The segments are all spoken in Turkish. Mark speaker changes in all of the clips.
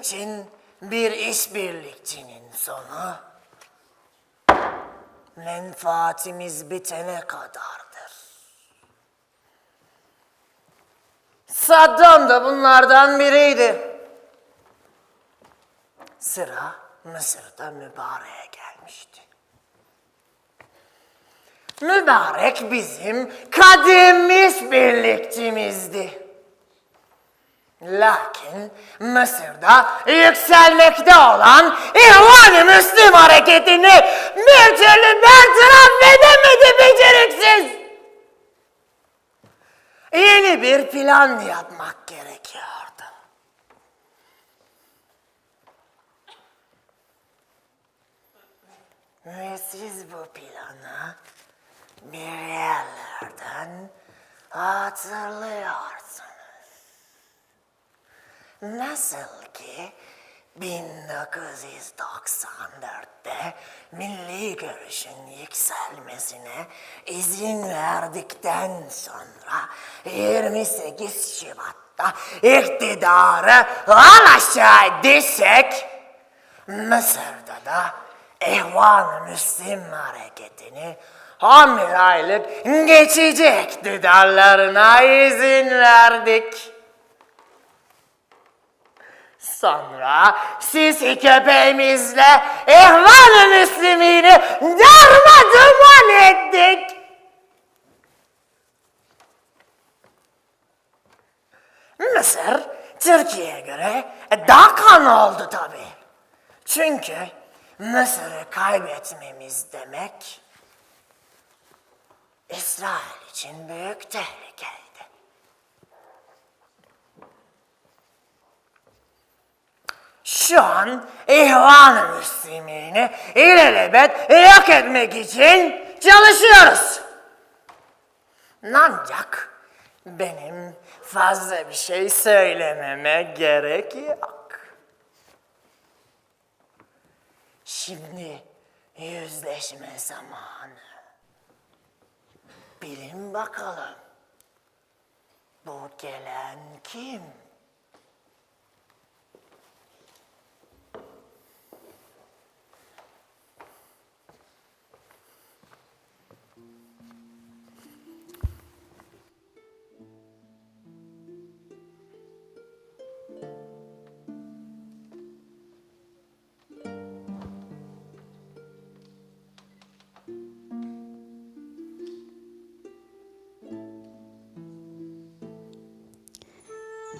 Speaker 1: için bir işbirlikçinin sonu menfaatimiz bitene kadardır. Saddam da bunlardan biriydi. Sıra Mısır'da mübareğe gelmişti. Mübarek bizim kadim işbirlikçimizdi. Lakin Mısır'da yükselmekte olan İhvan-ı Müslim hareketini bir türlü bertaraf edemedi beceriksiz. Yeni bir plan yapmak gerekiyordu. Ve siz bu planı bir yerlerden hatırlıyorsunuz. Nasıl ki 1994'te milli görüşün yükselmesine izin verdikten sonra 28 Şubat'ta iktidarı alaşağı düşsek Mısır'da da İhvan-ı Müslim hareketini 11 aylık geçici iktidarlarına izin verdik. Sonra siz köpeğimizle İhvan-ı Müslümini darmadağın ettik. Mısır Türkiye'ye göre daha kan oldu tabii. Çünkü Mısır'ı kaybetmemiz demek İsrail için büyük tehlikeydi. Şu an İhvan-ı Müslümini ilelebet yok etmek için çalışıyoruz. Ancak benim fazla bir şey söylememe gerek yok. Şimdi yüzleşme zamanı. Bilin bakalım. Bu gelen kim?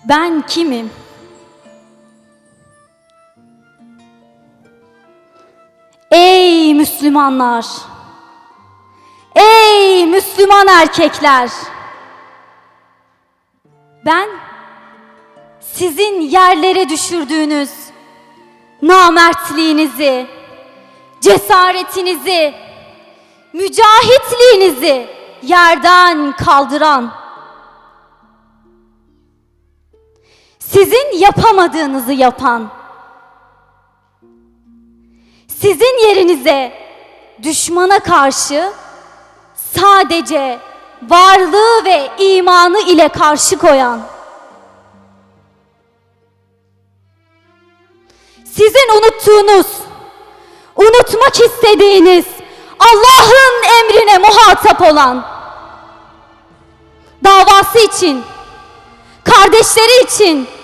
Speaker 2: Ben kimim? Ey Müslümanlar! Ey Müslüman erkekler! Ben sizin yerlere düşürdüğünüz namertliğinizi, cesaretinizi, mücahitliğinizi yerden kaldıran Sizin yapamadığınızı yapan, sizin yerinize düşmana karşı sadece varlığı ve imanı ile karşı koyan, sizin unuttuğunuz, unutmak istediğiniz Allah'ın emrine muhatap olan, davası için kardeşleri için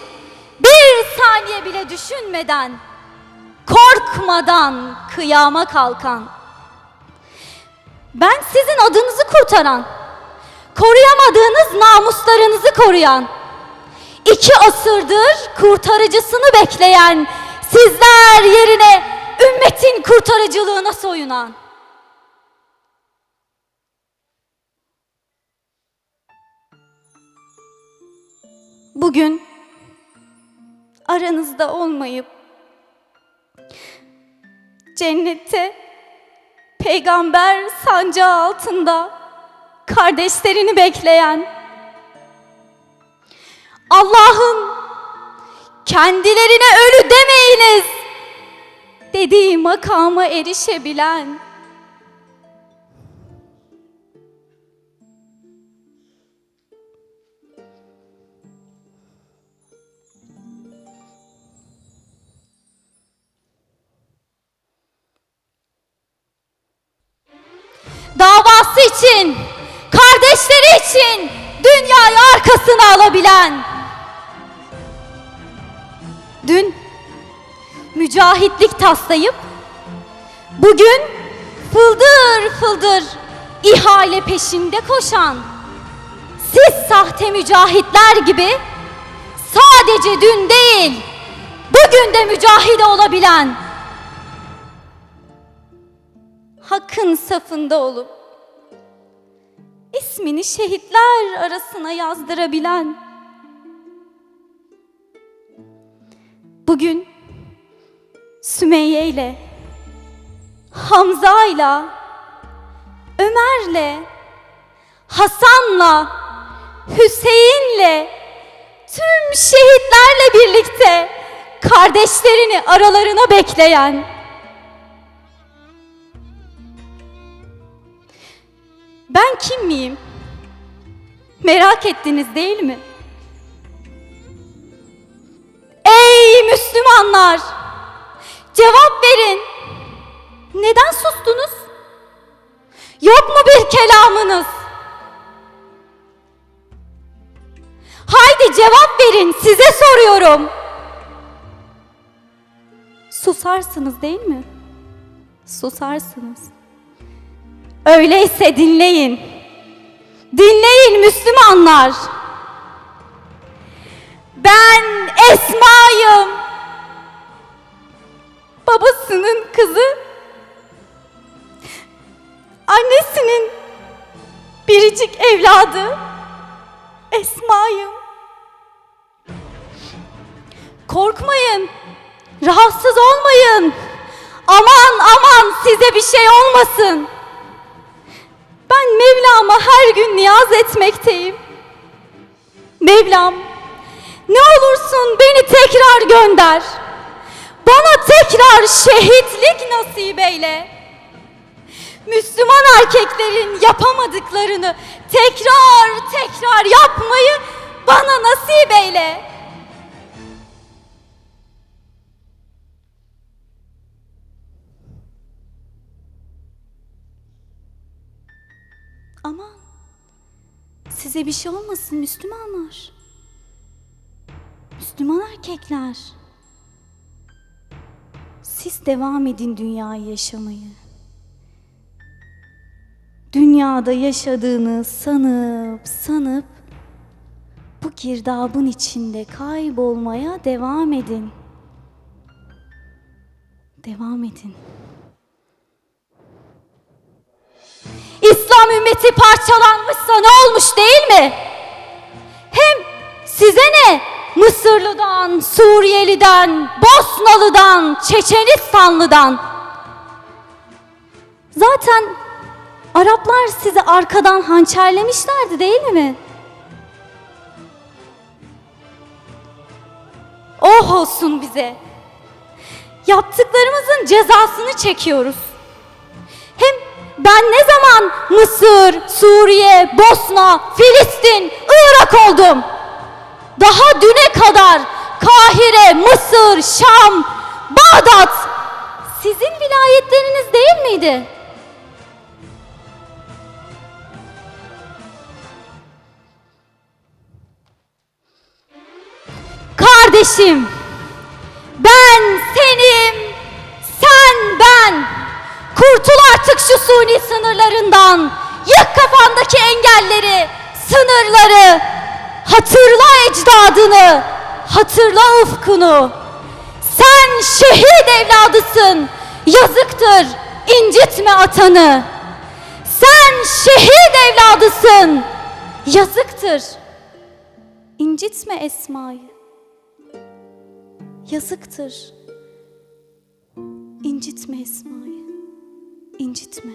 Speaker 2: bir saniye bile düşünmeden, korkmadan kıyama kalkan, ben sizin adınızı kurtaran, koruyamadığınız namuslarınızı koruyan, iki asırdır kurtarıcısını bekleyen, sizler yerine ümmetin kurtarıcılığına soyunan, bugün aranızda olmayıp cennette peygamber sancağı altında kardeşlerini bekleyen Allah'ın kendilerine ölü demeyiniz dediği makama erişebilen arkasına alabilen. Dün mücahitlik taslayıp bugün fıldır fıldır ihale peşinde koşan siz sahte mücahitler gibi sadece dün değil bugün de mücahide olabilen hakkın safında olup ismini şehitler arasına yazdırabilen. Bugün Sümeyye ile Hamza ile Ömer'le Hasan'la Hüseyin'le tüm şehitlerle birlikte kardeşlerini aralarına bekleyen kim miyim? Merak ettiniz değil mi? Ey Müslümanlar! Cevap verin. Neden sustunuz? Yok mu bir kelamınız? Haydi cevap verin, size soruyorum. Susarsınız değil mi? Susarsınız. Öyleyse dinleyin. Dinleyin Müslümanlar. Ben Esma'yım. Babasının kızı. Annesinin biricik evladı. Esma'yım. Korkmayın. Rahatsız olmayın. Aman aman size bir şey olmasın. Ben Mevlam'a her gün niyaz etmekteyim. Mevlam, ne olursun beni tekrar gönder. Bana tekrar şehitlik nasip eyle. Müslüman erkeklerin yapamadıklarını tekrar tekrar yapmayı bana nasip eyle. Aman size bir şey olmasın Müslümanlar. Müslüman erkekler. Siz devam edin dünyayı yaşamayı. Dünyada yaşadığını sanıp sanıp bu girdabın içinde kaybolmaya devam edin. Devam edin. İslam ümmeti parçalanmışsa ne olmuş değil mi? Hem size ne? Mısırlı'dan, Suriyeli'den, Bosnalı'dan, Çeçenistanlı'dan. Zaten Araplar sizi arkadan hançerlemişlerdi değil mi? Oh olsun bize. Yaptıklarımızın cezasını çekiyoruz. Hem ben ne zaman Mısır, Suriye, Bosna, Filistin, Irak oldum? Daha düne kadar Kahire, Mısır, Şam, Bağdat sizin vilayetleriniz değil miydi? Kardeşim, engelleri, sınırları. Hatırla ecdadını, hatırla ufkunu. Sen şehit evladısın, yazıktır, incitme atanı. Sen şehit evladısın, yazıktır. İncitme Esma'yı. Yazıktır. İncitme Esma'yı. İncitme.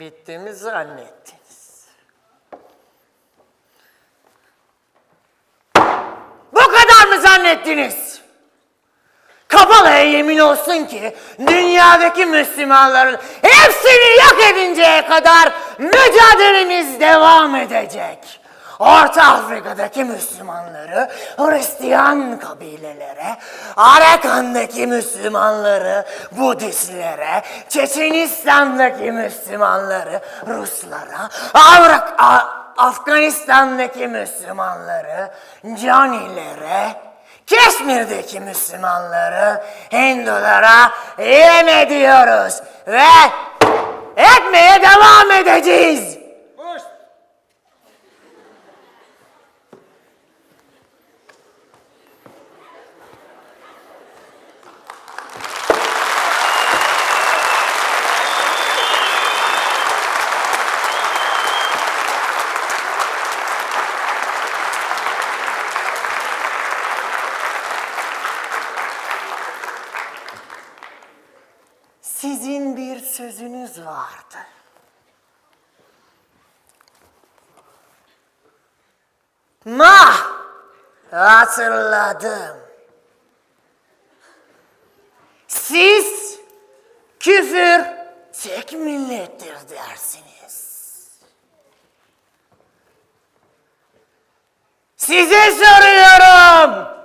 Speaker 1: Bitti mi zannettiniz? Bu kadar mı zannettiniz? Kabala'ya yemin olsun ki dünyadaki Müslümanların hepsini yok edinceye kadar mücadelemiz devam edecek. Orta Afrika'daki Müslümanları Hristiyan kabilelere, Arakan'daki Müslümanları Budistlere, Çeçenistan'daki Müslümanları Ruslara, Avrak A- Afganistan'daki Müslümanları Canilere, Keşmir'deki Müslümanları Hindulara yem ediyoruz ve etmeye devam edeceğiz. Sizin bir sözünüz vardı. Mah! Hatırladım. Siz küfür tek millettir dersiniz. Size soruyorum.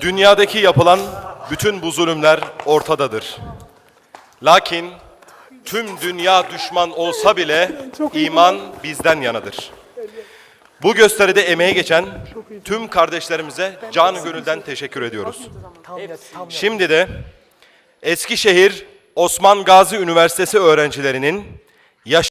Speaker 3: Dünyadaki yapılan bütün bu zulümler ortadadır. Lakin tüm dünya düşman olsa bile iman bizden yanadır. Bu gösteride emeğe geçen tüm kardeşlerimize can gönülden teşekkür ediyoruz. Şimdi de Eskişehir Osman Gazi Üniversitesi öğrencilerinin yaş